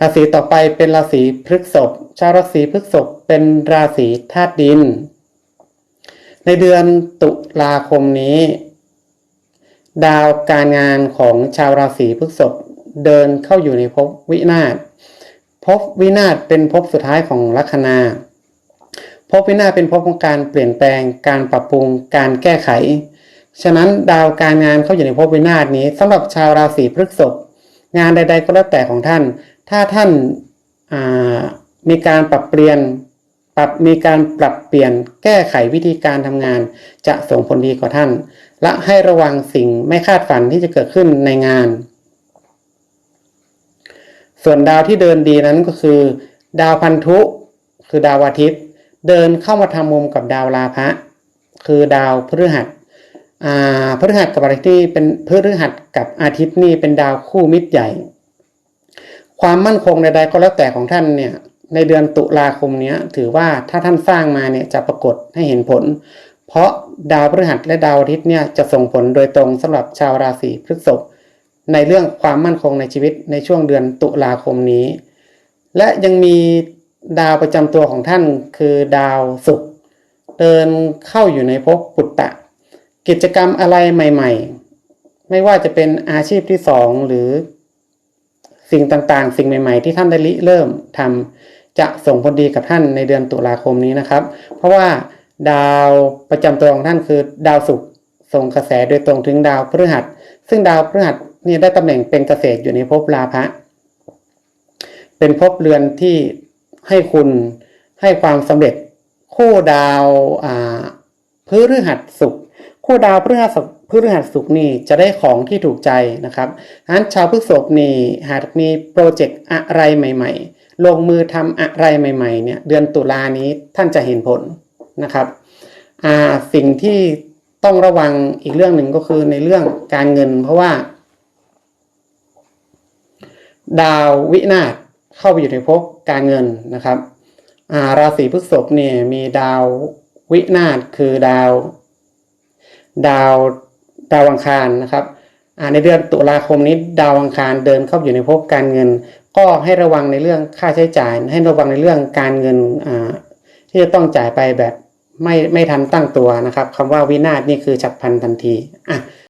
ราศีต่อไปเป็นราศีพฤษภชาวราศีพฤษภเป็นราศีธาตุดิน ในเดือนตุลาคมนี้ ดาวการงานของชาวราศีพฤษภเดินเข้าอยู่ในภพวินาศภพวินาศเป็นภพสุดท้ายของลัคนาภพวินาศเป็นภพของการเปลี่ยนแปลงการปรับปรุงการแก้ไข ฉะนั้นดาวการงานเข้าอยู่ในภพวินาศนี้สำหรับชาวราศีพฤษภงานใด ๆ ก็แล้วแต่ของท่าน ถ้าท่านมีการปรับเปลี่ยนปรับมีการปรับเปลี่ยนแก้ไขวิธีการทำงาน จะส่งผลดีกว่าท่าน และให้ระวังสิ่งไม่คาดฝันที่จะเกิดขึ้นในงาน ส่วนดาวที่เดินดีนั้นก็คือ ดาวพันธุ คือดาวอาทิตย์ เดินเข้ามาทำมุมกับดาวราพะ คือดาวพฤหัสพฤหัสกับอาทิตย์เป็นพฤหัสกับอาทิตย์นี่เป็นดาวคู่มิตรใหญ่ ความมั่นคงใดๆก็แล้วแต่ของท่านเนี่ยในเดือนตุลาคมนี้ถือว่าถ้าท่านสร้างมาเนี่ยจะปรากฏให้เห็นผล เพราะดาวพฤหัสและดาวอาทิตย์เนี่ยจะส่งผลโดยตรงสำหรับชาวราศีพฤษภในเรื่องความมั่นคงในชีวิตในช่วงเดือนตุลาคมนี้ และยังมีดาวประจำตัวของท่านคือดาวศุกร์เดินเข้าอยู่ในภพปุตตะ กิจกรรมอะไรใหม่ ๆ ไม่ว่าจะเป็นอาชีพที่สองหรือ สิ่งต่างๆ สิ่งใหม่ ๆ ที่ท่านได้ริเริ่มทำจะส่งผลดีกับท่านในเดือนตุลาคมนี้นะครับ เพราะว่าดาวประจำตัวของท่านคือดาวศุกร์ส่งกระแสโดยตรงถึงดาวพฤหัส ซึ่งดาวพฤหัสเนี่ยได้ตำแหน่งเป็นเกษตรอยู่ในภพราพะเป็นภพเรือนที่ให้คุณให้ความสำเร็จคู่ดาวอ่าพฤหัสศุกร์คู่ดาวพฤหัส พฤหัสศุกนี่จะได้ของที่ถูกใจนะครับฉะนั้นชาวพฤษภนี่หากมีโปรเจกต์อะไรใหม่ ๆ ลงมือทำอะไรใหม่ๆเนี่ยเดือนตุลานี้ท่านจะเห็นผลนะครับสิ่งที่ต้องระวังอีกเรื่องหนึ่งก็คือในเรื่องการเงิน เพราะว่า ดาววินาศเข้าไปอยู่ในภพการเงินนะครับาราศีพฤษภเนี่ยมีดาววินาศคือดาว ดาว ดาวอังคารนะครับในเดือนตุลาคมนี้ดาวอังคารเดินเข้าอยู่ในภพการเงิน ก็ให้ระวังในเรื่องค่าใช้จ่าย ให้ระวังในเรื่องการเงินที่จะต้องจ่ายไปแบบไม่ไม่ทันตั้งตัวนะครับคำว่าวินาศนี่คือฉับพลันทันทีอะ